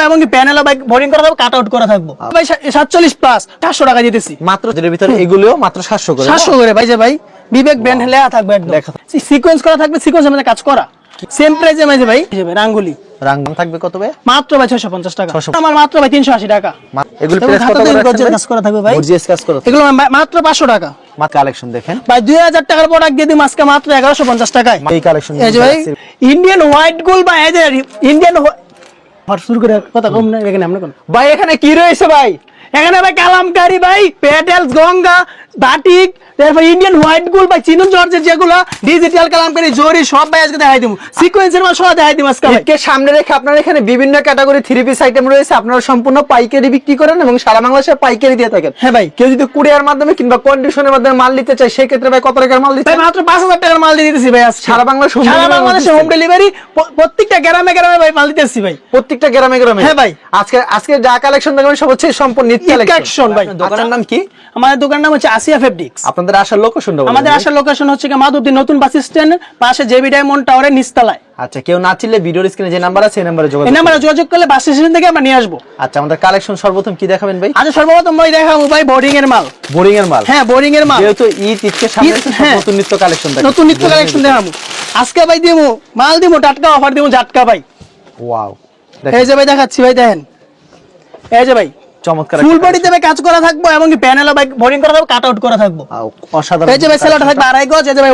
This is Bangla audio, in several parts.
এবং প্যানেল বাইক বোরিং করা থাকবে কাট আউট করা থাকব। ভাই সাতচল্লিশ প্লাস চারশো টাকা দিতেছি মাত্র ভিতরে এগুলিও মাত্র সাতশো করে সাতশো করে ভাই যে ভাই বিবেক ব্যান্ড লেয়া থাকবে একদম। সিকোয়েন্স করা থাকবে কাজ করা। সেম প্রাইসে মাঝে ভাই রাঙ্গুলি। থাকবে কত ভাই? মাত্র ভাই ছয়শো পঞ্চাশ টাকা। আমার মাত্র ভাই তিনশো আশি টাকা। মা- এগুলি কত করে কাজ করা থাকবে ভাই। গর্জিয়াস কাজ করা এগুলো মাত্র পাঁচশো টাকা। মাত্র কালেকশন দেখেন। ভাই দুই হাজার টাকার প্রোডাক্ট দিয়ে দিই আজকে মাত্র এগারোশো পঞ্চাশ টাকায়। এই কালেকশন এই যে ভাই ইন্ডিয়ান হোয়াইট গোল্ড বা এই যে ইন্ডিয়ান শুরু করে কথা কম না এখানে আমরা কোন ভাই এখানে কি রয়েছে ভাই? এখানে ভাই কালামকারি ভাই পেটেলস গঙ্গা বাটিক তারপর ইন্ডিয়ান হোয়াইট গোল্ড ভাই চিনুন জর্জের যেগুলো ডিজিটাল কালামকারি জরি সব ভাই আজকে দেখাই দিব সিকোয়েন্সের মাল সব দেখাই দিব আজকে ঈদকে সামনে রেখে আপনার এখানে বিভিন্ন ক্যাটাগরি থ্রি পিস আইটেম রয়েছে আপনারা সম্পূর্ণ পাইকারি বিক্রি করেন এবং সারা বাংলাদেশে পাইকারি দিয়ে থাকেন। হ্যাঁ ভাই। কেউ যদি কুরিয়ার মাধ্যমে কিংবা কন্ডিশনের মাধ্যমে মাল নিতে চায় সেই ক্ষেত্রে ভাই কত টাকার মাল দিতে মাত্র পাঁচ হাজার টাকার মাল দিয়ে দিতেছি ভাই সারা বাংলাদেশে সারা বাংলাদেশে হোম ডেলিভারি প্রত্যেকটা গ্রামে গ্রামে ভাই মাল দিতেছি ভাই। প্রত্যেকটা গ্রামে গ্রামে। হ্যাঁ ভাই। আজকে আজকে যা কালেকশন দেখবেন সব হচ্ছে সম্পূর্ণ কালেকশন ভাই। দোকানের নাম কি? আমাদের দোকানের নাম হচ্ছে আসিয়া ফেব্রিক্স আপনাদের আসার লোকেশনটা আমাদের আসার লোকেশন হচ্ছে কি মাধবদী নতুন বাস স্ট্যান্ড পাশে জেবি ডায়মন্ড টাওয়ারের নিচতলায়। আচ্ছা কেউ না চিনলে ভিডিওর স্ক্রিনে যে নাম্বার আছে সেই নাম্বারে এই যোগাযোগ নাম্বারে যোগাযোগ করলে বাস স্টেশন থেকে আমরা নিয়ে আসব। আচ্ছা আমাদের কালেকশন সর্বপ্রথম কি দেখাবেন ভাই? আচ্ছা সর্বপ্রথম ভাই দেখাবো ভাই বোর্ডিং এর মাল। এর মাল। হ্যাঁ বোর্ডিং এর মাল। যেহেতু ঈদ ঈদকে সামনে ঈদ, হ্যাঁ। নতুন নিত্য কালেকশন নতুন নিত্য কালেকশন দেখাবো। আজকে ভাই দিমু মাল দিমু টাটকা অফার দিমু জাটকা ভাই। ওয়াও এই যে ভাই দেখাচ্ছি ভাই দেখেন। এই যে ভাই চমৎকার ফুল বডিতে কাজ করা থাকব এবং প্যানেল বোরিং করা থাকবে কাট আউট করা থাকব। অসাধারণ এই যে ভাই সেলাটা থাকবে আড়াই গজ এই যে ভাই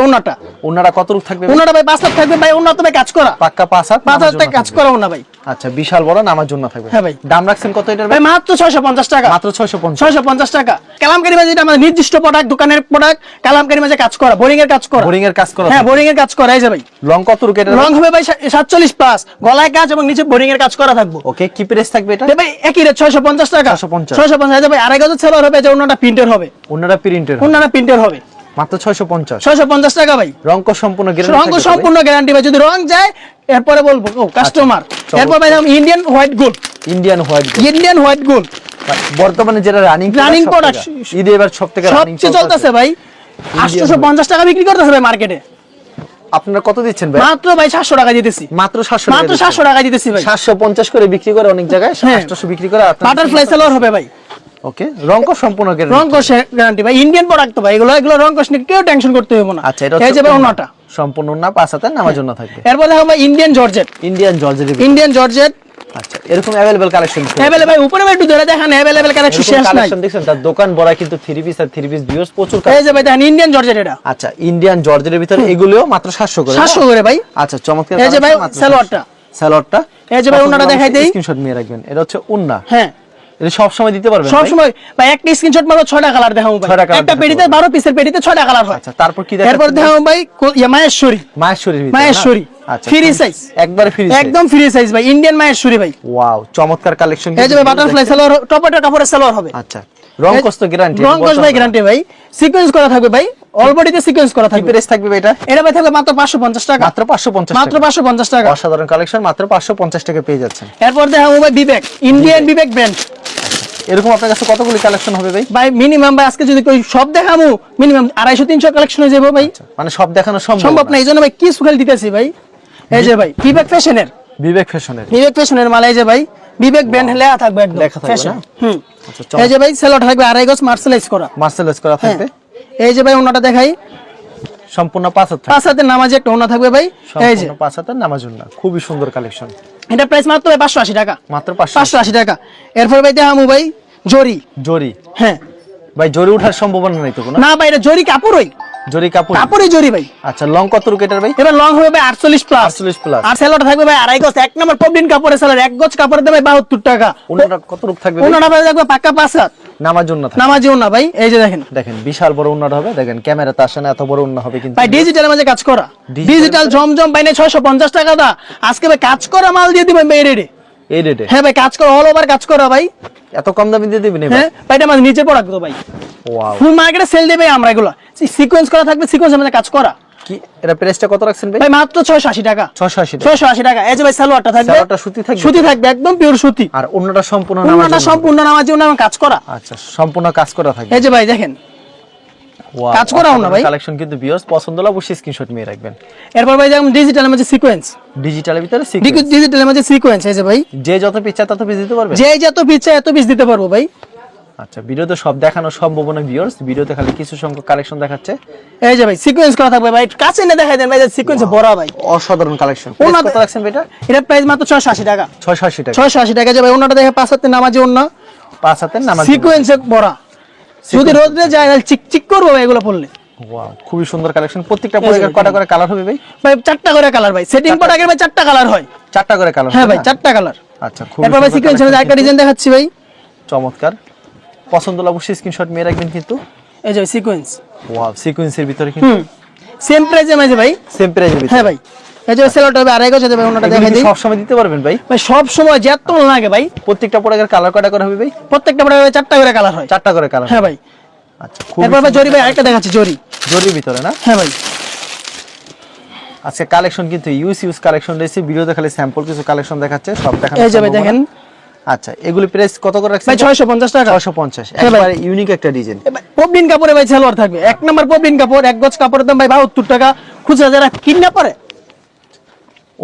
কত রূপ থাকবে ভাই? ভাই পাঁচ হাজার থাকবে ভাই ভাই কাজ করা। পাক্কা পাঁচ হাত? পাঁচ হাত কাজ। করা উন্না ভাই। আচ্ছা বিশাল বড় নামার জন্য থাকবে। হ্যাঁ ভাই। দাম রাখছেন কত এটার ভাই? মাত্র ছয়শো পঞ্চাশ টাকা। মাত্র ছয়শো পঞ্চাশ। ছয়শো পঞ্চাশ টাকা। কালামকারি মাঝে যেটা আমাদের নির্দিষ্ট প্রোডাক্ট দোকানের প্রোডাক্ট কালামকারি মাঝে কাজ করা বোরিং এর কাজ করা। বোরিং এর কাজ করা হ্যাঁ বোরিং এর কাজ করা এই যে ভাই। লং কত রুকে এটার রং হবে ভাই সাতচল্লিশ প্লাস গলায় কাজ এবং নিচে বোরিং এর কাজ করা থাকবে। ওকে কি প্রাইস থাকবে এটা? ভাই একই রেট ছয়শো পঞ্চাশ টাকা। 650 ছয়শো পঞ্চাশ। ভাই আড়াই গজ সেলার হবে যে অন্যটা প্রিন্টের হবে। ওনারা প্রিন্টের অন্যটা প্রিন্টের হবে। মাত্র ছয়শো পঞ্চাশ। ছয়শো পঞ্চাশ টাকা ভাই। রং সম্পূর্ণ guarantee রং সম্পূর্ণ গ্যারান্টি ভাই। যদি রং যায় এরপরে বলব ও কাস্টমার এরপর ভাই Indian white gold Indian white Indian white gold বর্তমানে যেটা রানিং product। ঈদে এবার সব থেকে রানিং সবচেয়ে চলতেছে ভাই আটশোশো পঞ্চাশ টাকা বিক্রি করতেছে ভাই মার্কেটে আপনারা কত দিচ্ছেন ভাই? মাত্র ভাই সাতশো টাকা দিতেছি। মাত্র সাতশো মাত্র সাতশো টাকা দিতেছি ভাই। সাতশো পঞ্চাশ করে বিক্রি করে অনেক জায়গায় হ্যাঁ। আটশো বিক্রি করে বাটারফ্লাই সেলার হবে ভাই। ওকে রং কো সম্পূর্ণ guarantee। রং গ্যারান্টি ভাই ইন্ডিয়ান প্রোডাক্ট ভাই এগুলো এগুলো রং কোষ নিয়ে কেউ টেনশন করতে হবে না। আচ্ছা এটা হচ্ছে অন্যটা। সম্পূর্ণ না পাঁচ হাতে নামার জন্য থাকবে। এরপর দেখো ভাই ইন্ডিয়ান জর্জেট ইন্ডিয়ান জর্জের ইন্ডিয়ান জর্জেট আচ্ছা এরকম অ্যাভেলেবল কালেকশন ভাই উপরে একটু ধরে দেখেন অ্যাভেলেবল কালেকশন শেষ নাই। কালেকশন দেখছেন তার দোকান ভরা কিন্তু থ্রি পিস আর থ্রি পিস ভিউস প্রচুর এই যে ভাই দেখেন ইন্ডিয়ান জর্জেট এটা। আচ্ছা ইন্ডিয়ান জর্জের ভিতরে এগুলিও মাত্র সাতশো করে না? সাতশো করে ভাই। আচ্ছা চমৎকার এই যে ভাই সালোয়ারটা। সালোয়ারটা এই যে ভাই ওনাটা দেখাই দেই। স্ক্রিনশট নিয়ে রাখবেন এটা হচ্ছে উন্না। হ্যাঁ। এটা সব সময় দিতে পারবেন সব? সময় ভাই একটা স্ক্রিনশট মারো কালার দেখাবো ভাই। একটা পেটিতে পারব। বারো পিসের পেটিতে কালার হয়। আচ্ছা তারপর কি এরপর দেখাবো ভাই ইয়া মায়েশ্বরী ফ্রি ভিতরে Free একবারে ফ্রি একদম ফ্রি সাইজ ভাই ইন্ডিয়ান মায়েশ্বরী ভাই। ওয়াও চমৎকার কালেকশন এই যে বাটারফ্লাই সালোয়ার কাপড়ের সালোয়ার হবে। আচ্ছা। রং কষ্ট গ্যারান্টি রং কোষ ভাই গ্যারান্টি ভাই। সিকোয়েন্স করা থাকবে ভাই। অল বডিতে সিকোয়েন্স করা থাকবে। প্রাইস থাকবে এটা। এটা ভাই থাকবে মাত্র পাঁচশো পঞ্চাশ টাকা। মাত্র 550 মাত্র টাকা। পাঁচশো পঞ্চাশ টাকা। অসাধারণ কালেকশন মাত্র 550 টাকা পেয়ে যাচ্ছেন। এরপর দেখাবো ভাই বিবেক। ইন্ডিয়ান বিবেক ব্র্যান্ড এরকম আপনার কাছে কতগুলি কালেকশন হবে ভাই? ভাই মিনিমাম ভাই আজকে যদি কই সব দেখামু মিনিমাম আড়াইশো তিনশো কালেকশন হয়ে যাব ভাই। মানে সব দেখানো সম্ভব সম্ভব না। না এই জন্য ভাই কি সুখাল দিতেছি ভাই। এই যে ভাই বিবেক ফ্যাশনের বিবেক ফ্যাশনের বিবেক ফ্যাশনের মাল এই যে ভাই। বিবেক ব্র্যান্ড লেখা থাকবে একদম লেখা থাকবে। না? হুম। আচ্ছা এই যে ভাই সেলট থাকবে আড়াই গজ মার্সেলাইজ করা। মার্সেলাইজ করা হ্যাঁ। থাকবে? এই যে ভাই ওনাটা দেখাই। সম্পূর্ণ পাঁচ হাত পাঁচ হাতের নামাজে একটা ওনা থাকবে ভাই। এই যে। পাঁচ হাতের নামাজ উন্না খুবই সুন্দর কালেকশন এটা প্রাইস মাত্র ভাই পাঁচশো আশি টাকা। মাত্র পাঁচশো পাঁচশো আশি টাকা। এরপর ভাই দেখামু ভাই জরি। জরি। হ্যাঁ। ভাই জরি ওঠার সম্ভাবনা নেই তো না ভাই এটা জরি কাপড়ই। জরি কাপড়? কাপড়ই জরি ভাই। আচ্ছা লং কত রুকেটার ভাই? এবার লং হবে ভাই আটচল্লিশ প্লাস 48 plus। আর সেলট থাকবে ভাই আড়াই গজ। এক নম্বর পবলিন কাপড়ের সেলর এক গজ কাপড় দেবে বাহাত্তর টাকা। ওনাটা কত রূপ থাকবে? ওনাটা ভাই দেখবে পাক্কা পাঁচ হাত। নামাজ জন্য থাকবে। নামাজিও না ভাই এই যে দেখেন। দেখেন বিশাল বড় উন্নাটা হবে। দেখেন ক্যামেরাতে আসে না এত বড় উন্না হবে কিন্তু। ভাই ডিজিটালের মাঝে কাজ করা। ডিজিটাল জমজম ছয়শো পঞ্চাশ টাকা দা। আজকে ভাই কাজ করা মাল দিয়ে দিবেন ভাই রেডি এই রেটে হ্যাঁ ভাই কাজ করা অল ওভার কাজ করা ভাই। এত কম দামে দিয়ে দিবেন হ্যাঁ ভাই এটা নিচে পড়া তো ভাই। ওয়াও ফুল মার্কেটে সেল দেবে আমরা এগুলো। সিকোয়েন্স করা থাকবে সিকোয়েন্স কাজ করা। কি এটা প্রাইসটা কত রাখছেন ভাই? ভাই মাত্র ছয়শো আশি টাকা। 680 টাকা। ছয়শো আশি টাকা। এই যে ভাই সালোয়ারটা থাকবে। সালোয়ারটা সুতি থাকবে? সুতি থাকবে একদম পিওর সুতি। আর অন্যটা সম্পূর্ণ নামাজ অন্যটা সম্পূর্ণ নামাজি অন্য কাজ করা। আচ্ছা সম্পূর্ণ কাজ করা থাকবে। এই যে ভাই দেখেন। কাজ করাও না ভাই। কালেকশন কিন্তু ভিউয়ার্স পছন্দ হলে অবশ্যই স্ক্রিনশট নিয়ে রাখবেন। এরপর ভাই যেমন ডিজিটালের মধ্যে সিকোয়েন্স ডিজিটালের ভিতরে sequence। ডিজিটালের মধ্যে সিকোয়েন্স এই যে ভাই। যে যত পিচ্ছা তত পিস দিতে পারবে? যে যত পিচ্ছে এত পিস দিতে পারব ভাই। আচ্ছা ভিডিওতে সব দেখানো সম্ভব না ভিউয়ার্স ভিডিওতে খালি কিছু সংখ্যক কালেকশন দেখাচ্ছে। এই যে ভাই সিকোয়েন্স করা থাকবে ভাই। কাছে এনে দেখাই দেন ভাই সিকোয়েন্স বড় ভাই। অসাধারণ কালেকশন ওনাদের- কত রাখছেন এটা? এটা প্রাইস মাত্র ছয়শো আশি টাকা। 680 টাকা। ছয়শো আশি টাকা যে ভাই অন্যটা দেখে পাঁচ হাতে নামাজি অন্য পাঁচ হাতের নামাজ সিকোয়েন্সে বড়া। যদি রোদে যায় তাহলে চিক চিক করব ভাই এগুলো পড়লে খুবই সুন্দর কালেকশন প্রত্যেকটা প্রোডাক্টের কটা করে কালার হবে ভাই? ভাই চারটা করে কালার ভাই। সেটিং পর আগে ভাই চারটা কালার হয়। চারটা করে কালার হ্যাঁ ভাই চারটা কালার আচ্ছা খুব এরপর ভাই সিকোয়েন্সের মধ্যে একটা ডিজাইন দেখাচ্ছি ভাই। চমৎকার। পছন্দ হলে অবশ্যই স্ক্রিনশট নিয়ে রাখবেন কিন্তু। এই যে সিকোয়েন্স ওয়াও সিকোয়েন্সের ভিতরে কিন্তু সেম প্রাইসে মাঝে ভাই। সেম ভিতরে। হ্যাঁ ভাই। এই যে সেলোটা আড়াই গজ দেখাই দিই। সব সময় দিতে পারবেন ভাই? ভাই সব সময় যেত লাগে ভাই। প্রত্যেকটা প্রোডাক্টের কালার কটা করে হবে ভাই? প্রত্যেকটা পরে চারটা করে কালার হয়। চারটা করে কালার হ্যাঁ ভাই। আচ্ছা এরপর ভাই জরি ভাই আরেকটা দেখাচ্ছি জরি। জরির ভিতরে না? হ্যাঁ ভাই। আজকে কালেকশন কিন্তু ইউজ ইউজ কালেকশন রয়েছে। ভিডিওতে খালি স্যাম্পল কিছু কালেকশন দেখাচ্ছে সব দেখানো এই দেখেন। আচ্ছা এগুলি প্রাইস কত করে রাখছেন? ভাই ছয়শো পঞ্চাশ টাকা। ছয়শো পঞ্চাশ। হ্যাঁ একবারে ইউনিক একটা ডিজাইন পবলিন কাপড়ে ভাই সালোয়ার থাকবে। এক নম্বর পবলিন কাপড় এক গজ কাপড়ের দাম ভাই বাহাত্তর টাকা। খুচরা যারা কিনা পরে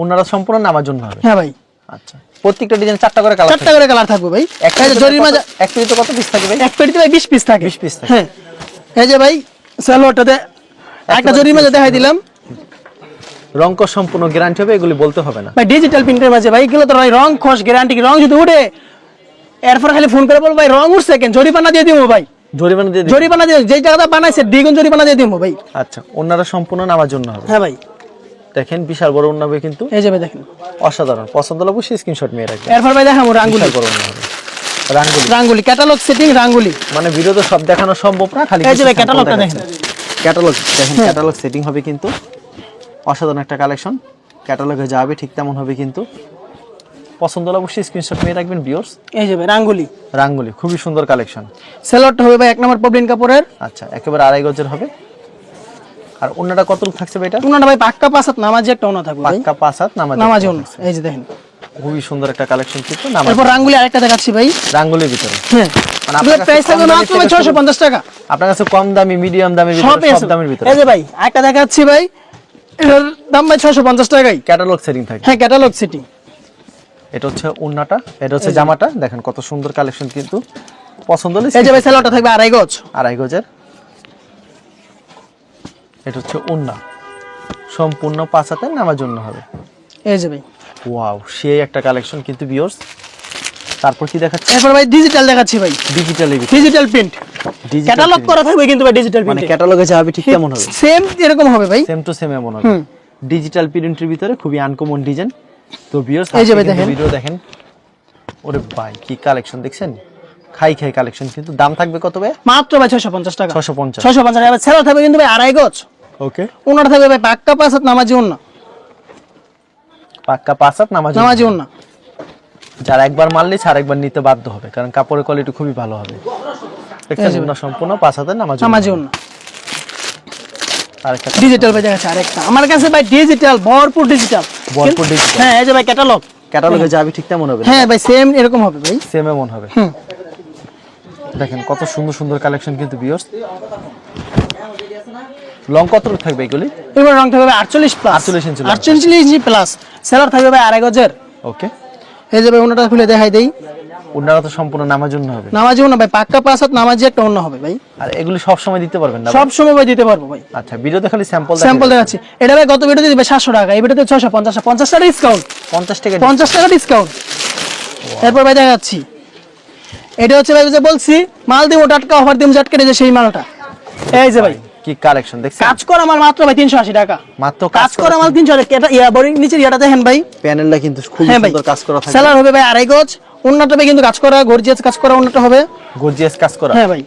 ওনারা সম্পূর্ণ নামার জন্য হবে। হ্যাঁ ভাই। আচ্ছা। প্রত্যেকটা ডিজাইন চারটা করে কালার চারটা করে কালার থাকবে ভাই। একটা জরির মাঝে এক পিরিতে কত পিস থাকে ভাই? এক পেটিতে ভাই বিশ পিস থাকে। 20 piece থাকে। হ্যাঁ। এই যে ভাই সালোয়ারটাতে একটা জরির মাঝে দেখাই দিলাম। রংক সম্পূর্ণ গ্যারান্টি হবে এগুলি বলতে হবে না। ভাই ডিজিটাল প্রিন্টের মাঝে ভাই এগুলো তো ভাই রং খস গ্যারান্টি রং যদি উঠে এরপর খালি ফোন করে বলব ভাই রং উঠছে কেন? জরিপানা দিয়ে দিব ভাই। জরিমানা দিয়ে দিন। জরিপানা দিয়ে যেই টাকাটা বানাইছে দ্বিগুণ জরিপানা দিয়ে দিব ভাই। আচ্ছা ওনারা সম্পূর্ণ নামার জন্য হবে। হ্যাঁ ভাই। দেখেন বিশাল বড় ওনা হবে কিন্তু এই যে ভাই দেখেন। অসাধারণ। পছন্দ হলে অবশ্যই স্ক্রিনশট নিয়ে রাখবেন। এরপর ভাই দেখাবো রাঙ্গুলি। বড় ওনা হবে রাঙ্গুলি। রাঙ্গুলি ক্যাটালগ সেটিং রাঙ্গুলি। মানে ভিডিওতে সব দেখানো সম্ভব না খালি এই যে ক্যাটালগটা দেখেন। ক্যাটালগ দেখেন ক্যাটালগ সেটিং হবে কিন্তু অসাধারণ একটা কালেকশন ক্যাটালগে যাবে ঠিক তেমন হবে কিন্তু। পছন্দ হলে অবশ্যই স্ক্রিনশট নিয়ে রাখবেন ভিউয়ার্স এই যে ভাই রাঙ্গুলি। রাঙ্গুলি খুবই সুন্দর কালেকশন সেলরটা হবে ভাই এক নম্বর পবলিন কাপড়ের আচ্ছা একেবারে আড়াই গজের হবে। আর অন্যটা কত থাকছে ভাই এটা? উনাটা ভাই পাক্কা নামাজি একটা ওনা থাকবে পাক্কা নামাজ নামাজি ওনা এই যে দেখেন। খুবই সুন্দর একটা কালেকশন কিন্তু নামাজ। এরপর রাঙ্গুলি আরেকটা দেখাচ্ছি ভাই। রাঙ্গুলির ভিতরে। হ্যাঁ। মানে আপনার কাছে কম দামি মিডিয়াম দামের সব দামের ভিতরে। এই যে ভাই একটা দেখাচ্ছি ভাই। এটার দাম ভাই ছশো পঞ্চাশ টাকাই। ক্যাটালগ সেটিং থাকে। হ্যাঁ ক্যাটালগ সিটি এটা হচ্ছে উন্নাটা এটা হচ্ছে জামাটা। দেখেন কত সুন্দর কালেকশন কিন্তু। পছন্দ হলে এই যে ভাই থাকবে আড়াই গজ। আড়াই গজের। এটা হচ্ছে উন্না। সম্পূর্ণ পাঁচ হাতের নামার জন্য হবে। এই যে ভাই। ওয়াও সেই একটা কালেকশন কিন্তু বিয়র্স তারপর কি দেখাচ্ছি? এরপর ভাই ডিজিটাল দেখাচ্ছি ভাই। ডিজিটাল ডিজিটাল প্রিন্ট ক্যাটালগ করা থাকবে কিন্তু ভাই ডিজিটাল প্রিন্ট মানে ক্যাটালগে যাবে ঠিক কেমন হবে। সেম এরকম হবে ভাই। সেম টু সেম এমন হবে। ডিজিটাল প্রিন্টের ভিতরে খুবই আনকমন ডিজাইন তো বিয়র্স এই যে ভাই দেখেন। ভিডিও দেখেন। ওরে ভাই কি কালেকশন দেখছেন? খাই খাই কালেকশন কিন্তু দাম থাকবে কত ভাই? মাত্র ভাই ছশো পঞ্চাশ টাকা। ছশো পঞ্চাশ। ছশো পঞ্চাশ টাকা। সেলর থাকবে কিন্তু ভাই আড়াই গজ। ওকে। ওনাটা থাকবে ভাই পাক্কা পাসাত নামাজি ওনা পাক্কা পাঁচ হাত নামাজ নামাজি ওনা যারা একবার মারলে আর একবার নিতে বাধ্য হবে কারণ কাপড়ের কোয়ালিটি খুবই ভালো হবে। দেখছেন না সম্পূর্ণ পাঁচ হাতের নামাজ নামাজি ওনা আরেকটা ডিজিটাল ভাই দেখাচ্ছে আরেকটা। আমার কাছে ভাই ডিজিটাল ভরপুর ডিজিটাল ভরপুর digital। হ্যাঁ এই যে ভাই ক্যাটালগ ক্যাটালগে যাবে ঠিক তেমন হবে হ্যাঁ ভাই সেম এরকম হবে ভাই। সেম এমন হবে। দেখেন কত সুন্দর সুন্দর কালেকশন কিন্তু বিয়র্স লং কত থাকবে এগুলি? এবার রং থাকবে আটচল্লিশ প্লাস 48 ইঞ্চি। আটচল্লিশ ইঞ্চি প্লাস সেলার থাকবে ভাই আড়াই গজের। ওকে এই যে ভাই ওনাটা খুলে দেখাই দেই। ওনারা তো সম্পূর্ণ নামার জন্য হবে। নামাজি ওনা ভাই পাক্কা পাঁচ হাত নামাজি একটা অন্য হবে ভাই। আর এগুলি সব সময় দিতে পারবেন না সব সময় ভাই দিতে পারব ভাই। আচ্ছা ভিডিওতে খালি স্যাম্পল স্যাম্পল দেখাচ্ছি। এটা ভাই গত ভিডিওতে দিবে সাতশো টাকা এই ভিডিওতে ছশো পঞ্চাশ পঞ্চাশ টাকা ডিসকাউন্ট পঞ্চাশ টাকা পঞ্চাশ টাকা ডিসকাউন্ট এরপর ভাই দেখাচ্ছি। এটা হচ্ছে ভাই যে বলছি মাল দিব টাটকা অফার দিব জাটকে যে সেই মালটা। এই যে ভাই। কি কালেকশন দেখছেন? কাজ করা মাল মাত্র ভাই তিনশো আশি টাকা। মাত্র কাজ করা মাল তিনশো আশি এটা ইয়া বড়ি নিচের ইয়াটা দেখেন ভাই। প্যানেলটা কিন্তু খুব হ্যাঁ সুন্দর কাজ করা থাকে। সেলার হবে ভাই আড়াই গজ। অন্যটা কিন্তু কাজ করা গর্জিয়াস কাজ করা অন্যটা হবে। গর্জিয়াস কাজ করা। হ্যাঁ ভাই।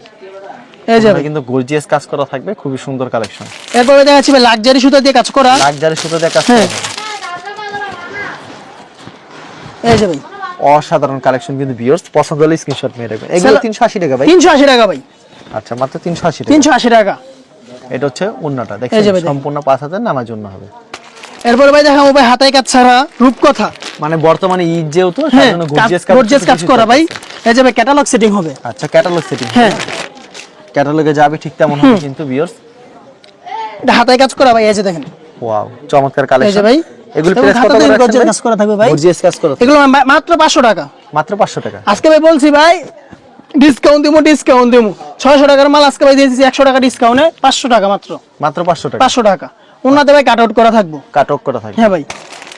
এই যে কিন্তু গর্জিয়াস কাজ করা থাকবে খুবই সুন্দর কালেকশন এরপরে দেখাচ্ছি ভাই লাক্সারি সুতা দিয়ে কাজ করা। লাক্সারি সুতো দিয়ে কাজ হ্যাঁ। করা এই যে ভাই। অসাধারণ কালেকশন কিন্তু ভিউয়ার্স পছন্দ হলে স্ক্রিনশট নিয়ে রাখবেন। এগুলো 380 টাকা ভাই। তিনশো আশি টাকা ভাই। আচ্ছা মাত্র 380 টাকা। তিনশো আশি টাকা। এটা হচ্ছে এই ভাই, দেখেন। সম্পূর্ণ পাঁচ হাজার নামার জন্য হবে। এরপরে ভাই দেখাবো ভাই হাতায় কাজ ছাড়া রূপকথা। মানে বর্তমানে ঈদ যেহেতু হ্যাঁ গর্জিয়াস কাজ করা ভাই। এই যে ক্যাটালগ সেটিং হবে। আচ্ছা ক্যাটালগ সেটিং হ্যাঁ। ক্যাটালগে যাবে ঠিক তেমন হবে কিন্তু ভিউয়ার্স এটা হাতায় কাজ করা ভাই এই যে দেখেন। ওয়াও চমৎকার এই কালেকশন যে ভাই এগুলো এবং প্রাইস কত গর্জিয়াস কাজ করা থাকবে ভাই। গর্জিয়াস কাজ করা। এগুলো মাত্র পাঁচশো টাকা। মাত্র 500 টাকা। আজকে ভাই বলছি ভাই ডিসকাউন্ট দিব ডিসকাউন্ট দিব ছয়শো টাকার মাল আজকে ভাই দিয়ে দিচ্ছি একশো টাকা ডিসকাউন্টে পাঁচশো টাকা মাত্র। মাত্র 500 টাকা? পাঁচশো টাকা। ওনাতে ভাই কাট আউট করা থাকব। কাটক করা থাকে হ্যাঁ ভাই।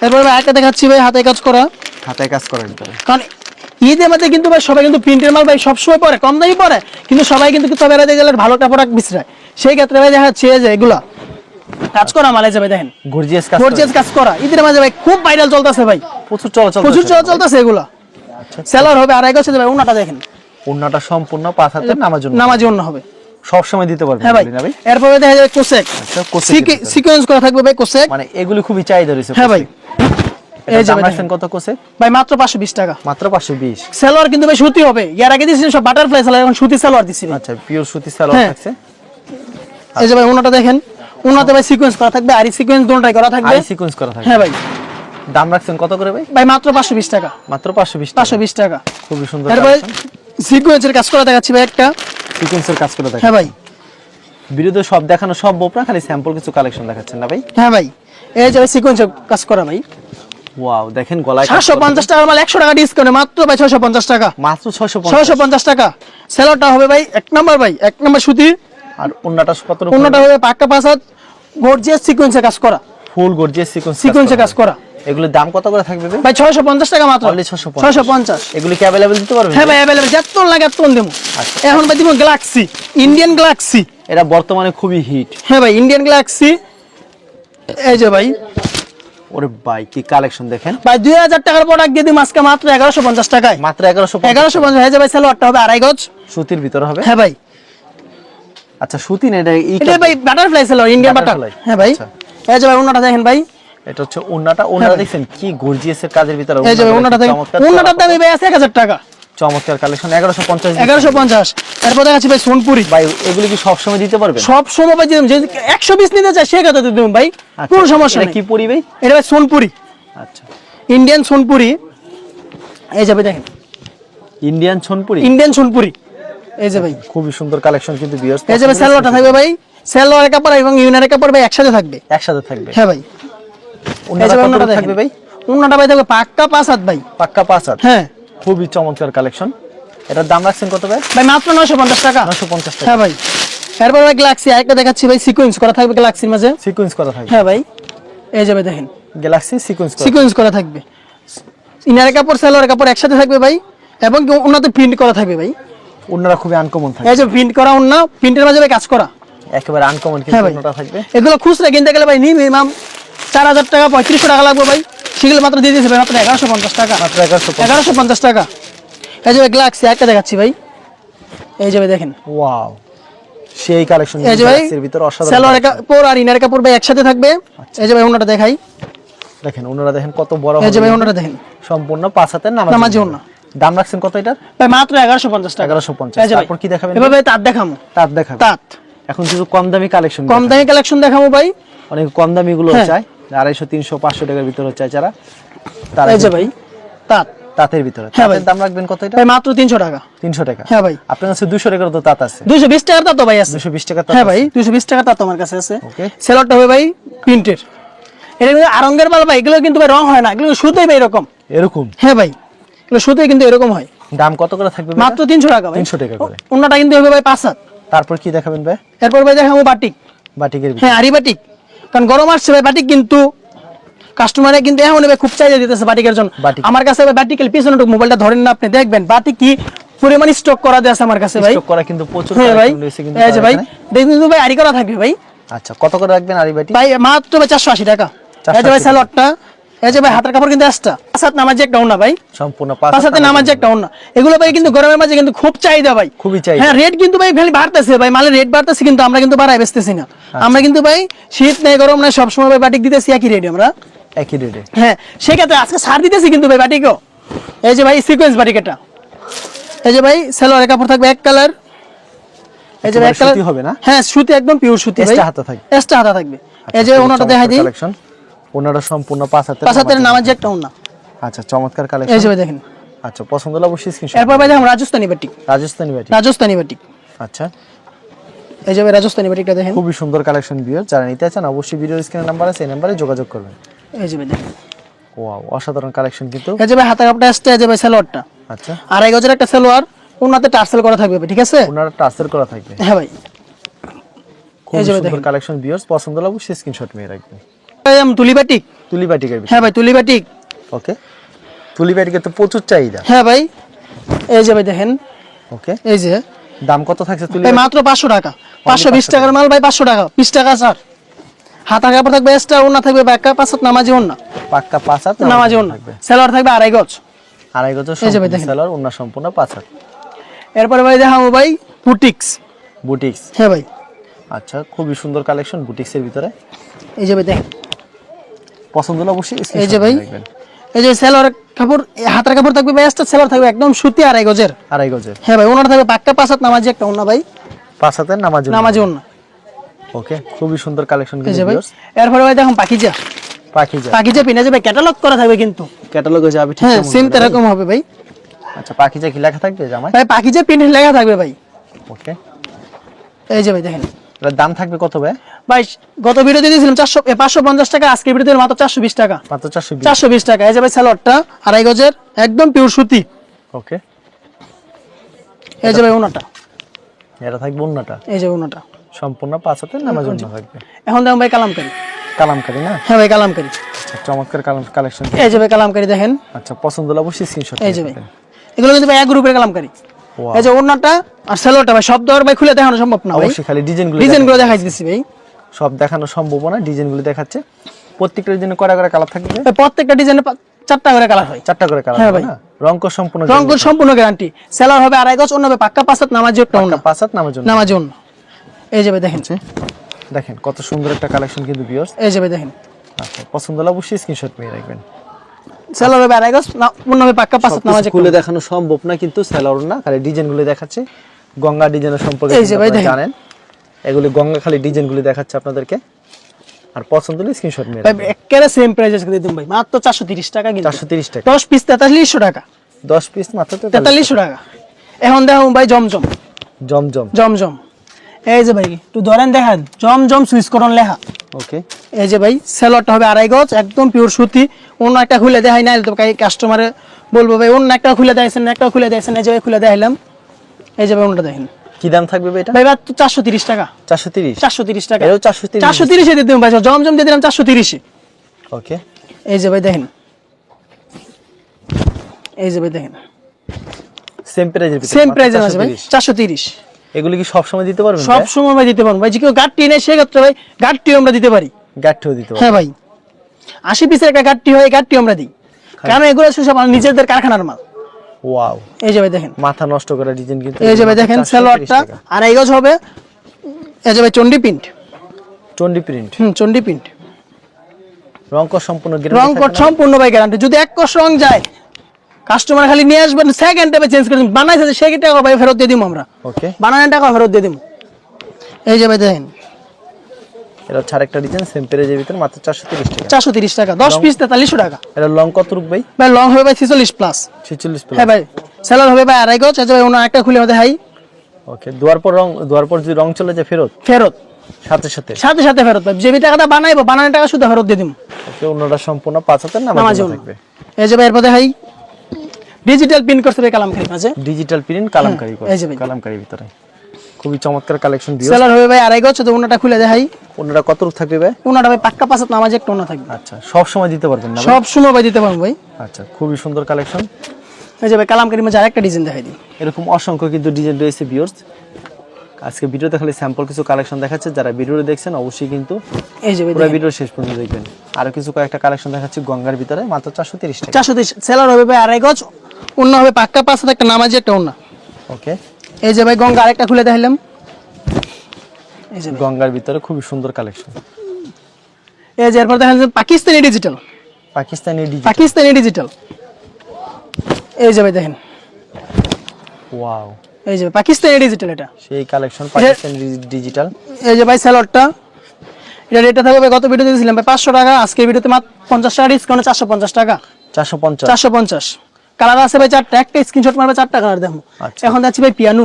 এরপর ভাই একটা দেখাচ্ছি ভাই হাতে কাজ করা। হাতায় কাজ ভিতরে। কারণ ঈদের মধ্যে কিন্তু ভাই সবাই কিন্তু প্রিন্টের মাল ভাই সবসময় পরে কম দামি পরে কিন্তু সবাই কিন্তু তবে এরা গেলে ভালো প্রোডাক্ট বিছরায় সেই ক্ষেত্রে ভাই দেখা যাচ্ছে এই যে এগুলা। কাজ করা মালে যাবে দেখেন। গর্জিয়াস কাজ গর্জিয়াস কাজ করা। ঈদের মাঝে ভাই খুব ভাইরাল চলতেছে ভাই। করা। প্রচুর চলাচল প্রচুর করছে। চল চলতেছে এগুলা। সেলার হবে আড়াই গেছে ভাই ওনাটা দেখেন। ওড়নাটা সম্পূর্ণ পাঁচ হাতে নামার জন্য নামাজি অন্য হবে। সব সময় দিতে পারবেন হ্যাঁ ভাই এরপরে দেখা যাবে কোসেক। আচ্ছা। সিকোয়েন্স করা থাকবে ভাই কোসেক। মানে এগুলি খুবই চাহিদা রয়েছে হ্যাঁ ভাই। এই এই যে রাখছেন কত কোসে ভাই মাত্র পাঁচশো বিশ টাকা। মাত্র 520 সেলোয়ার কিন্তু ভাই সুতি হবে। ইয়ার আগে দিয়েছিলেন সব বাটারফ্লাই সেলোয়ার এখন সুতি সেলোয়ার দিচ্ছি আচ্ছা পিওর সুতি সালোয়ার হ্যাঁ। থাকছে। এই যে ভাই ওনাটা দেখেন। ওনাতে ভাই সিকোয়েন্স করা থাকবে আর সিকোয়েন্স দুটোটাই করা থাকবে। সিকোয়েন্স করা থাকে হ্যাঁ ভাই। দাম রাখছেন কত করে ভাই? ভাই মাত্র পাঁচশো বিশ টাকা। মাত্র 520 পাঁচশো বিশ টাকা। খুবই সুন্দর সিকোয়েন্সের কাজ করা দেখাচ্ছি ভাই একটা। সিকোয়েন্সের কাজ করে থাকে হ্যাঁ ভাই। ভিডিওতে সব দেখানো সম্ভব না খালি স্যাম্পল কিছু কালেকশন দেখাচ্ছেন না ভাই? হ্যাঁ ভাই। এই যে সিকোয়েন্সের কাজ করা ভাই। ওয়াও দেখেন গলায় কাজ সাতশো করা। পঞ্চাশ টাকার মাল একশো টাকা ডিসকাউন্ট মাত্র ভাই ছয়শো পঞ্চাশ টাকা। মাত্র 650 ছয়শো পঞ্চাশ টাকা। সেলোয়ারটা হবে ভাই এক নম্বর ভাই এক নম্বর সুতি। আর ওন্নাটা কত অন্যটা হবে পাক্কা পাঁচাত গর্জিয়াস সিকোয়েন্সের কাজ করা। ফুল গর্জিয়াস সিকোয়েন্স সিকোয়েন্সের কাজ করা। এগুলোর দাম কত করে থাকবে ভাই ভাই ছয়শো পঞ্চাশ টাকা মাত্র Only 650 ছয়শো পঞ্চাশ এগুলি কি अवेलेबल দিতে পারবেন হ্যাঁ ভাই অ্যাভেলেবেল যত লাগে এত দেবো আচ্ছা। এখন ভাই দিব গ্যালাক্সি ইন্ডিয়ান গ্যালাক্সি এটা বর্তমানে খুবই হিট হ্যাঁ ভাই ইন্ডিয়ান গ্যালাক্সি এই যে ভাই ওরে ভাই কি কালেকশন দেখেন ভাই দুই হাজার টাকার প্রোডাক্ট দিয়ে দিই আজকে মাত্র এগারোশো পঞ্চাশ টাকায় মাত্র 1150 এগারোশো পঞ্চাশ হয়ে যাবে সালোয়ারটা হবে আড়াই গজ সুতির ভিতরে হবে হ্যাঁ ভাই আচ্ছা সুতি না এটা ই এটা ভাই butterfly salwar Indian butter Butterfly, হ্যাঁ ভাই আচ্ছা। এই যে ভাই ওনাটা দেখেন ভাই এটা হচ্ছে ওন্নাটা। ওন্নাটা হ্যাঁ। দেখছেন কি গর্জিয়াস এর কাজের ভিতরে এই যে ভাই আছে এক হাজার টাকা। চমৎকার কালেকশন 1150 এগারোশো পঞ্চাশ। এরপর দেখাচ্ছি ভাই সোনপুরি। ভাই এগুলি কি সব সময় দিতে পারবেন? সব সময় ভাই যদি একশো পিস নিতে দেবেন ভাই আচ্ছা, কোনো সমস্যা নেই। কি পরি ভাই? এটা ভাই সোনপুরি। আচ্ছা। ইন্ডিয়ান সোনপুরি। এই যাবে দেখেন। Indian Sonpuri Indian Sonpuri. এই যে ভাই। খুবই সুন্দর কালেকশন কিন্তু বিয়ার্স এই যে ভাই থাকবে ভাই। সালোয়ারের কাপড় এবং ইউনারের কাপড় ভাই একসাথে থাকবে। একসাথে থাকবে। হ্যাঁ ভাই। থাকবে ভাই? ওনাটা ভাই থাকবে পাক্কা পাঁচ হাত ভাই। পাক্কা পাঁচ হাত। হ্যাঁ। খুবই চমৎকার কালেকশন। এটার দাম রাখছেন কত ভাই? ভাই মাত্র নয়শো পঞ্চাশ টাকা। 950 টাকা। হ্যাঁ ভাই। এরপর ভাই গ্যালাক্সি আরেকটা দেখাচ্ছি ভাই সিকোয়েন্স করা থাকবে গ্যালাক্সির মাঝে। সিকোয়েন্স করা থাকবে। হ্যাঁ ভাই। এই যাবে দেখেন। গ্যালাক্সি সিকোয়েন্স করা। সিকোয়েন্স করা থাকবে। ইনারের কাপড় সালোয়ারের কাপড় একসাথে থাকবে ভাই এবং ওনাতে প্রিন্ট করা থাকবে ভাই। ওন্নারা খুবই আনকমন থাকে। এই যে প্রিন্ট করা অন্য প্রিন্টের মাঝে ভাই কাজ করা। একেবারে আনকমন হ্যাঁ কিন্তু ভাই থাকবে। এগুলো খুচরা কিনতে গেলে ভাই মিনিমাম চার হাজার টাকা পঁয়ত্রিশশো টাকা লাগবে ভাই। সেগুলো মাত্র দিয়ে দিয়েছে ভাই মাত্র এগারোশো পঞ্চাশ টাকা। মাত্র 1150 এগারোশো পঞ্চাশ টাকা। এই যে গ্লাক্সি একটা দেখাচ্ছি ভাই। এই যে ভাই দেখেন। ওয়াও সেই কালেকশন এই যে ভাই ভিতরে অসাধারণ কাপড় আর ইনারের কাপড় ভাই একসাথে থাকবে। এই যে ভাই ওনাটা দেখাই। দেখেন ওনারা দেখেন কত বড় এই যে ভাই ওনাটা দেখেন। সম্পূর্ণ পাঁচ হাতের নামাজ নামাজি। দাম রাখছেন কত এটার? ভাই মাত্র এগারোশো পঞ্চাশ টাকা। 1150 এই যে তারপর কি দেখাবেন? এবার ভাই তাঁত দেখামো তার দেখাবেন তাঁত। এখন কিছু কম দামি কালেকশন কম দামি কালেকশন দেখামো ভাই। অনেক কম দামি গুলো হ্যাঁ। চায়। আড়াইশো তিনশো পাঁচশো টাকার ভিতরে চায় যারা। তারা এই যে ভাই তাঁত। তাঁতের ভিতরে। হ্যাঁ ভাই। দাম রাখবেন কত এটা? ভাই মাত্র তিনশো টাকা। তিনশো টাকা। হ্যাঁ ভাই। আপনার কাছে দুশো টাকার তো তাঁত আছে। দুইশো বিশ টাকার তাঁত ভাই আছে। দুশো বিশ টাকা তাঁত হ্যাঁ ভাই দুইশো বিশ টাকা তাঁত আমার কাছে আছে। Okay. সেলরটা হবে ভাই প্রিন্টের। এটা কিন্তু আরঙ্গের মাল ভাই এগুলো কিন্তু ভাই রং হয় না। এগুলো সুতোই ভাই এরকম। এরকম? হ্যাঁ ভাই এগুলো সুতোই কিন্তু এরকম হয়। দাম কত করে থাকবে মাত্র তিনশো টাকা ভাই। 300 টাকা করে। অন্যটা কিন্তু হবে ভাই পাঁচ হাত। তারপর কি দেখাবেন ভাই? এরপর ভাই দেখাবো বাটিক। বাটিকের হ্যাঁ আরি বাটিক। কারণ গরম আসছে ভাই বাটিক কিন্তু কাস্টমারে কিন্তু এমন খুব চাহিদা দিতেছে বাটিকের জন্য। আমার কাছে বাটিকের পিছনে একটু মোবাইলটা ধরেন না আপনি দেখবেন বাটিক কি পরিমাণ স্টক করা দিয়েছে আছে আমার কাছে ভাই। স্টক করা কিন্তু প্রচুর হ্যাঁ ভাই এই যে ভাই দেখুন ভাই আরি করা থাকবে ভাই। আচ্ছা কত করে রাখবেন আরি বাটি ভাই মাত্র ভাই চারশো আশি টাকা। 480 এই যে ভাই স্যালোয়ারটা এই যে ভাই হাতের কাপড় কিন্তু এক্সট্রা। হাত নামাজ একটা না ভাই। সম্পূর্ণ পাঁচ হাতে নামাজ একটা না এগুলো ভাই কিন্তু গরমের মাঝে কিন্তু খুব চাহিদা ভাই। খুবই চাহিদা। হ্যাঁ রেট কিন্তু ভাই খালি বাড়তেছে ভাই মালের রেট বাড়তেছে কিন্তু আমরা কিন্তু বাড়াই বেচতেছি না। আচ্ছা। আমরা কিন্তু ভাই শীত নেই গরম নেই সবসময় ভাই বাটিক দিতেছি একই রেট আমরা। একই রেটে হ্যাঁ সেক্ষেত্রে আজকে ছাড় দিতেছি কিন্তু ভাই বাটিকও এই যে ভাই সিকোয়েন্স বাটিক এটা। এই যে ভাই সেলোয়ারের কাপড় থাকবে এক কালার এই যে ভাই এক কালার হবে না? হ্যাঁ সুতি একদম পিওর সুতি ভাই। হাতা থাকবে। এক্সট্রা হাতা থাকবে। এই যে ওনাটা দেখাই দিই। কালেকশন ওনারা সম্পূর্ণ পাঁচ হাতের পাঁচ হাতের নামাজ। একটা ওনা। আচ্ছা চমৎকার এই কালেকশন যে দেখেন। আচ্ছা পছন্দ হলে অবশ্যই স্ক্রিনশট এরপর ভাই দেখুন রাজস্থানি বাটিক রাজস্থানি রাজস্থানি বাটিক আচ্ছা। এই যে রাজস্থানি বাটিকটা দেখেন। খুবই সুন্দর কালেকশন ভিউয়ার যারা নিতে চান অবশ্যই ভিডিও স্ক্রিনের নাম্বার আছে এই নাম্বারে যোগাযোগ করবেন। এই যে দেখেন। ওয়াও অসাধারণ কালেকশন কিন্তু। এই যে ভাই হাতা কাপড়টা আসছে এই যে ভাই সালোয়ারটা। আচ্ছা। আড়াই গজের একটা সালোয়ার ওনাতে টার্সেল করা থাকবে ঠিক আছে? ওনারা টাচের করা থাকবে। হ্যাঁ ভাই। খুব এই সুন্দর কালেকশন ভিউয়ার্স পছন্দ হলে অবশ্যই স্ক্রিনশট নিয়ে রাখবেন। এই আম তুলি বাটিক তুলি বাটিকের ভিতরে হ্যাঁ ভাই তুলি বাটিক ওকে। তুলি বাটিকের তো প্রচুর চাহিদা। হ্যাঁ ভাই এই যে ভাই দেখেন ওকে। এই যে। দাম কত থাকছে তুলি ভাই মাত্র পাঁচশো টাকা। পাঁচশো বিশ টাকার মাল ভাই পাঁচশো টাকা। বিশ টাকা স্যার হাতা কাপড় থাকবে এক্সট্রা ওনা থাকবে ব্যাকা পাঁচ হাত নামাজি ওনা পাক্কা পাঁচ হাত নামাজি ওনা থাকবে। সালোয়ার থাকবে আড়াই গজ। আড়াই গজ। সেলার অন্য সম্পূর্ণ পাঁচ হাত। এরপরে ভাই দেখাবো ভাই বুটিক্স। বুটিক্স। হ্যাঁ ভাই। আচ্ছা খুবই সুন্দর কালেকশন বুটিক্সের ভিতরে। এই যে ভাই দেখেন পছন্দ হলে অবশ্যই এই যে ভাই এই যে সেলোয়ার কাপড় হাতের কাপড় থাকবে ভাই সেলোয়ার থাকবে একদম সুতি আড়াই গজের। আড়াই গজের। হ্যাঁ ভাই ওনার থাকবে পাক্কা পাঁচ হাত নামাজি একটা ওনা ভাই। পাঁচ হাতের নামাজ নামাজি ওনা ওকে খুবই সুন্দর কালেকশন কিন্তু ভাই। এরপরে ভাই দেখুন পাখিজা। পাখি যা পাখিজা পিনে যাবে ক্যাটালগ করা থাকবে কিন্তু। ক্যাটালগে যাবে ঠিক হ্যাঁ তেমন সেম এরকম হবে ভাই। আচ্ছা পাখি যা কি লেখা থাকবে জামাই? ভাই পাখিজা প্রিন্ট লেখা থাকবে ভাই। ওকে। এই যে ভাই দেখেন। এটার দাম থাকবে কত ভাই? ভাই গত ভিডিওতে দিয়েছিলাম চারশো পাঁচশো পঞ্চাশ টাকা আজকের ভিডিওতে মাত্র চারশো বিশ টাকা। মাত্র চারশো চারশো বিশ টাকা। এই যে ভাই স্যালোয়ারটা আড়াই গজের একদম পিওর সুতি। ওকে এই যে ভাই ওনাটা। এটা থাকবে অন্যটা এই যে ওনাটা। সম্পূর্ণ পাঁচ হাতে নামাজ অন্য থাকবে। এখন দেখুন ভাই কালামকারি। কালামকারি না? হ্যাঁ ভাই কালামকারি। আচ্ছা, চমৎকার কালাম কালেকশন এই যে ভাই কালামকারি দেখেন। আচ্ছা পছন্দ হলে অবশ্যই স্ক্রিনশট এই যে ভাই। এগুলো কিন্তু ভাই এক গ্রুপের কালামকারি. এই যে ওনাটা আর ভাই সব ভাই খুলে দেখানো সম্ভব না অবশ্যই খালি ডিজাইনগুলো ডিজাইনগুলো দেখাই দিচ্ছি ভাই। সব দেখানো সম্ভব না ডিজাইনগুলো দেখাচ্ছে। প্রত্যেকটা ডিজাইনে কয়টা করে কালার থাকবে? প্রত্যেকটা ডিজাইনে চারটা করে কালার হয়। চারটা করে কালার হ্যাঁ ভাই। রংক সম্পূর্ণ রঙগুলো সম্পূর্ণ গ্যারান্টি সেলার হবে আড়াই গজ অন্য হবে পাক্কা পাঁচ হাত নামাজি একটা অন্য পাঁচ হাত নামার জন্য নামাজি অন্য এই যে ভাই দেখেন। দেখেন কত সুন্দর একটা কালেকশন কিন্তু ভিউয়ার্স এই যে ভাই দেখেন। আচ্ছা পছন্দ হলে অবশ্যই স্ক্রিনশট নিয়ে রাখবেন। সেলার হবে আড়াই গজ না- অন্য পাক্কা পাঁচ নামাজি খুলে দেখানো সম্ভব না কিন্তু সেলার না খালি ডিজাইনগুলো দেখাচ্ছে। গঙ্গা ডিজাইনের সম্পর্কে। জানেন। এগুলি গঙ্গা খালি ডিজাইনগুলো দেখাচ্ছে আপনাদেরকে। আর পছন্দ হলে স্ক্রিনশট নিয়ে ভাই একেবারে সেম প্রাইস আজকে দিয়ে দিন ভাই। মাত্র চারশো তিরিশ টাকা কিন্তু। চারশো তিরিশ টাকা। দশ পিস তেতাল্লিশশো টাকা। দশ পিস মাত্র তেতাল্লিশ তেতাল্লিশশো টাকা। এখন দেখুন ভাই জমজম। জমজম। জমজম। এই যে ভাই একটু ধরেন দেখেন জমজম সুইচ করন লেখা। ওকে এই যে ভাই সেলরটা হবে আড়াই গজ একদম পিওর সুতি। অন্য একটা খুলে দেখাই না তো কাস্টমারে বলব ভাই অন্য একটা খুলে দিয়েছেন একটা খুলে দিয়েছেন এই যে খুলে দেখাইলাম। এই যে ভাই অন্যটা দেখেন। কি দাম থাকবে ভাই এটা? ভাই চারশো তিরিশ টাকা। চারশো তিরিশ? চারশো তিরিশ টাকা। এটাও চারশো তিরিশ। চারশো তিরিশে দিয়ে দিলাম ভাই জমজম দিয়ে দিলাম চারশো তিরিশে। ওকে এই যে ভাই দেখেন। এই যে ভাই দেখেন। সেম প্রাইজের সেম প্রাইস আছে ভাই চারশো তিরিশ। এগুলি কি সব সময় দিতে পারবেন সব সময় ভাই দিতে পারব। ভাই যে কেউ গাড়টি নেই সেক্ষেত্রে ভাই গাড়টিও আমরা দিতে পারি। গাঠিও দিতে পারবেন। হ্যাঁ ভাই। আশি পিসের একটা গাড়টি হয় গাড়টি আমরা দিই। কারণ এগুলো সব নিজেদের কারখানার মাল। ওয়াও। এই যে ভাই দেখেন। মাথা নষ্ট করা ডিজাইন কিন্তু এই যে ভাই দেখেন 430 সালোয়ারটা আর এই গজ হবে এই যে ভাই চন্ডি প্রিন্ট। চন্ডি প্রিন্ট। হুম চন্ডি প্রিন্ট। সম্পূর্ণ রং কোট থাকবে না? সম্পূর্ণ ভাই গ্যারান্টি যদি এক কষ রং যায় কাস্টমার খালি নিয়ে আসবেন সেকেন্ড টাইমে চেঞ্জ করে দিন বানাইছে যে সেকেন্ড টাকা ভাই ফেরত দিয়ে দিব আমরা। ওকে বানানোর টাকা ফেরত দিয়ে দিব এই যে ভাই দেখেন। এটা হচ্ছে আরেকটা ডিজাইন সেম প্রাইজের ভিতরে মাত্র চারশো তিরিশ টাকা। চারশো তিরিশ টাকা দশ পিস তেতাল্লিশশো টাকা। এটা লং কত রূপ ভাই? ভাই লং হবে ভাই ছিচল্লিশ প্লাস ছেচল্লিশ হ্যাঁ ভাই সেলার হবে ভাই আড়াই গজ। যে ভাই ওনার একটা খুলে আমাদের হাই। ওকে দুয়ার পর রং দুয়ার পর যদি রং চলে যায় ফেরত? ফেরত। সাথে সাথে? সাথে সাথে ফেরত পাই যে টাকাটা বানাইবো বানানোর টাকা শুধু ফেরত দিয়ে দিব ওকে অন্যটা সম্পূর্ণ পাঁচ হাজার নামাজ থাকবে। এই যে ভাই এরপরে হাই। ডিজিটাল প্রিন্ট করতে হবে কালাম খাই মাঝে। ডিজিটাল প্রিন্ট কালামকারি কালামকারি ভিতরে। খুবই চমৎকার কালেকশন দিও সেলার হবে ভাই আড়াই গজ তো ওনাটা খুলে দেখাই। অন্যটা কত রূপ থাকবে ভাই? ওনাটা ভাই পাক্কা পাঁচাত নামাজে একটা ওনা থাকবে। আচ্ছা সব সময় দিতে পারবেন না সব সময় ভাই দিতে পারব ভাই। আচ্ছা খুবই সুন্দর কালেকশন এই যে ভাই কালামকারি মাঝে আরেকটা ডিজাইন দেখাই দিই। এরকম অসংখ্য কিন্তু ডিজাইন রয়েছে বিয়ার্স আজকে ভিডিওতে খালি স্যাম্পল কিছু কালেকশন দেখাচ্ছে যারা ভিডিওতে দেখছেন অবশ্যই কিন্তু এই যে পুরো ভিডিও শেষ পর্যন্ত দেখবেন। আরও কিছু কয়েকটা কালেকশন দেখাচ্ছি গঙ্গার ভিতরে মাত্র চারশো তিরিশ টাকা। চারশো তিরিশ। সেলার হবে ভাই আড়াই গজ অন্য হবে পাক্কা পাঁচাত একটা নামাজে একটা ওনা ওকে। এই যে ভাই গঙ্গা আরেকটা খুলে দেখাইলাম। এই যে গঙ্গার ভিতরে খুবই সুন্দর কালেকশন এই যে এরপর দেখেন যে Pakistani digital Pakistani digital Pakistani digital এই যে ভাই দেখেন। ওয়াও এই যে পাকিস্তানি ডিজিটাল এটা। সেই কালেকশন পাকিস্তানি ডিজিটাল এই যে ভাই স্যালোডটা এটা রেটটা থাকবে গত ভিডিও দিয়েছিলাম ভাই পাঁচশো টাকা। আজকে ভিডিওতে মাত্র পঞ্চাশ টাকা ডিসকাউন্ট চারশো পঞ্চাশ টাকা। চারশো পঞ্চাশ। চারশো পঞ্চাশ। কালার আছে ভাই চারটা একটা স্ক্রিনশট মারবে চারটা কালার দেখো। আচ্ছা। এখন যাচ্ছি ভাই পিয়ানু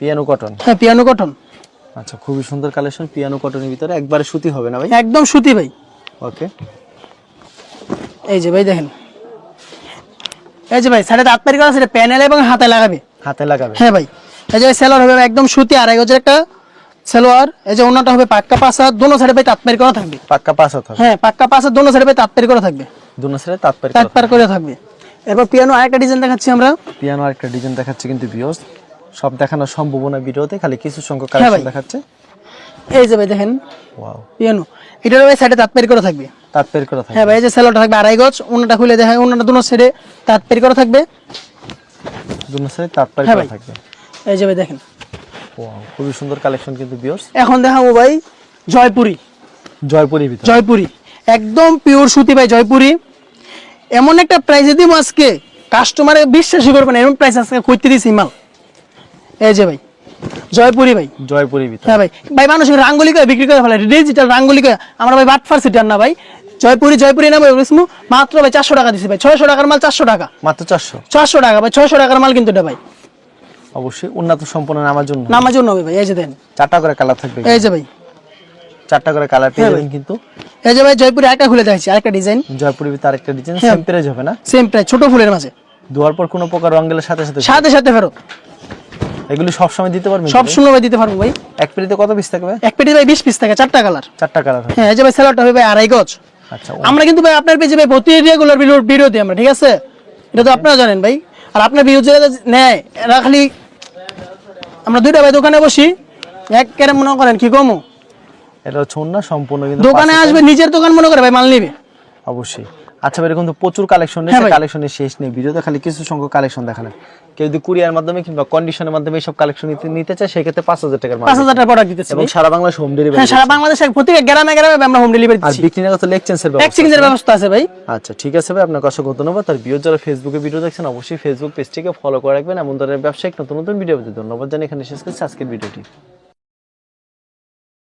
পিয়ানো কটন হ্যাঁ পিয়ানু কটন আচ্ছা খুবই সুন্দর কালেকশন পিয়ানো কটনের ভিতরে। একবারে সুতি হবে না ভাই? একদম সুতি ভাই। ওকে। এই যে ভাই দেখেন। এই যে ভাই সাড়ে দাঁত পারি করা সেটা প্যানেল এবং হাতে লাগাবে। হাতে লাগাবে। হ্যাঁ ভাই এই যে সেলোয়ার হবে একদম সুতি। আড়াই গজের একটা সেলোয়ার এই যে ওনাটা হবে পাক্কা পাশা দোনো সাইডে ভাই তাঁত পারি করা থাকবে। পাক্কা হতে হবে। হ্যাঁ পাক্কা পাশা দোনো সাইডে ভাই তাঁত পারি করা থাকবে। দুনো সাইডে তাৎপর্য তাঁত পার করে থাকবে। এরপর পিয়ানো আরেকটা ডিজাইন দেখাচ্ছি আমরা। পিয়ানো আরেকটা ডিজাইন দেখাচ্ছে কিন্তু ভিউয়ার্স সব দেখানো সম্ভব না ভিডিওতে খালি কিছু সংখ্যক হ্যাঁ কালেকশন দেখাচ্ছে। এই যে ভাই দেখেন। ওয়াও পিয়ানো এটার ভাই সাইডে তাঁত পারি করা থাকবে। তাৎপর্য করা থাকে হ্যাঁ ভাই এই যে সেলোটা থাকবে আড়াই গজ ওনাটা খুলে দেখা ওনাটা দুনো সাইডে তাঁত পারি করা থাকবে। দুনো সাইডে তাৎপর্য হ্যাঁ করা থাকবে। এই যে ভাই দেখেন। ওয়াও খুবই সুন্দর কালেকশন কিন্তু ভিউয়ার্স এখন দেখাবো ভাই জয়পুরি। জয়পুরি ভিতরে। জয়পুরি। একদম পিওর সুতি ভাই জয়পুরি। এমন একটা প্রাইসে দিব আজকে। কাস্টমারে বিশ্বাসই করবে না এমন প্রাইস আজকে করতে দিছি মাল। এই যে ভাই জয়পুরি ভাই। জয়পুরি হ্যাঁ ভাই ভাই মানুষ রাঙ্গুলি করে বিক্রি করে ফেলে ডিজিটাল রাঙ্গুলি করে আমরা ভাই বাটফার সিটার না ভাই। জয়পুরি জয়পুরি না ভাই ওরিসমু মাত্র ভাই চারশো টাকা দিছি ভাই ছয়শো টাকার মাল চারশো টাকা। মাত্র চারশো? চারশো টাকা ভাই ছয়শো টাকার মাল কিন্তু এটা ভাই। অবশ্যই উন্নত সম্পন্ন নামার জন্য। নামার জন্য ভাই এই যে দেন। চারটা করে কালার থাকবে। এই যে ভাই। চারটা করে কালার পেয়ে হ্যাঁ যাবেন কিন্তু। এই যে ভাই জয়পুরি একটা খুলে দেখাচ্ছি আরেকটা ডিজাইন জয়পুরি আরেকটা ডিজাইন। সেম প্রাইস হবে না? সেম প্রাইস ছোট ফুলের মাঝে। দুয়ার পর কোনো প্রকার রং গেলে সাথে সাথে সাথে সাথে ফেরত এগুলি সব সময় দিতে পারবেন সব সময় দিতে পারব ভাই। এক পেরিতে কত পিস থাকবে এক পেটি ভাই বিশ পিস থাকে চারটা কালার চারটা কালার হ্যাঁ এই যে ভাই স্যালাডটা হবে ভাই আড়াই গজ। আচ্ছা আমরা কিন্তু ভাই আপনার পেজে ভাই প্রতি রেগুলার ভিডিও ভিডিও দিই আমরা ঠিক আছে? এটা তো আপনারা জানেন ভাই। আর আপনার ভিডিও যারা নেয় এরা খালি আমরা দুইটা ভাই দোকানে বসি এক কেরে মনে করেন কি কমু? এটা হচ্ছে সম্পূর্ণ কিন্তু দোকানে আসবে নিজের দোকান মনে করে ভাই মাল নিবে। অবশ্যই। আচ্ছা ভাই এরকম তো প্রচুর কালেকশন হ্যাঁ রয়েছে কালেকশনের শেষ নেই। ভিডিওতে খালি কিছু সংখ্যক কালেকশন দেখালেন কেউ যদি কুরিয়ার মাধ্যমে কিংবা কন্ডিশনের মাধ্যমে এইসব কালেকশন নিতে নিতে চায় সেক্ষেত্রে পাঁচ হাজার টাকার পাঁচ হাজার টাকা প্রোডাক্ট দিতেছে এবং সারা বাংলাদেশ হোম ডেলিভারি হ্যাঁ সারা বাংলাদেশে প্রত্যেক গ্রামে গ্রামে আমরা হোম ডেলিভারি আর দিচ্ছি। বিক্রি না তো লেকচেন্সের এক্সচেঞ্জের ব্যবস্থা আছে ভাই। আচ্ছা ঠিক আছে ভাই আপনাকে অসংখ্য ধন্যবাদ। আর ভিডিও যারা ফেসবুকে ভিডিও দেখছেন অবশ্যই ফেসবুক পেজটিকে ফলো করে রাখবেন। এমন ধরনের ব্যবসায়িক নতুন নতুন ভিডিও পেতে ধন্যবাদ জানিয়ে এখানে শেষ করছি আজকের ভিডিওটি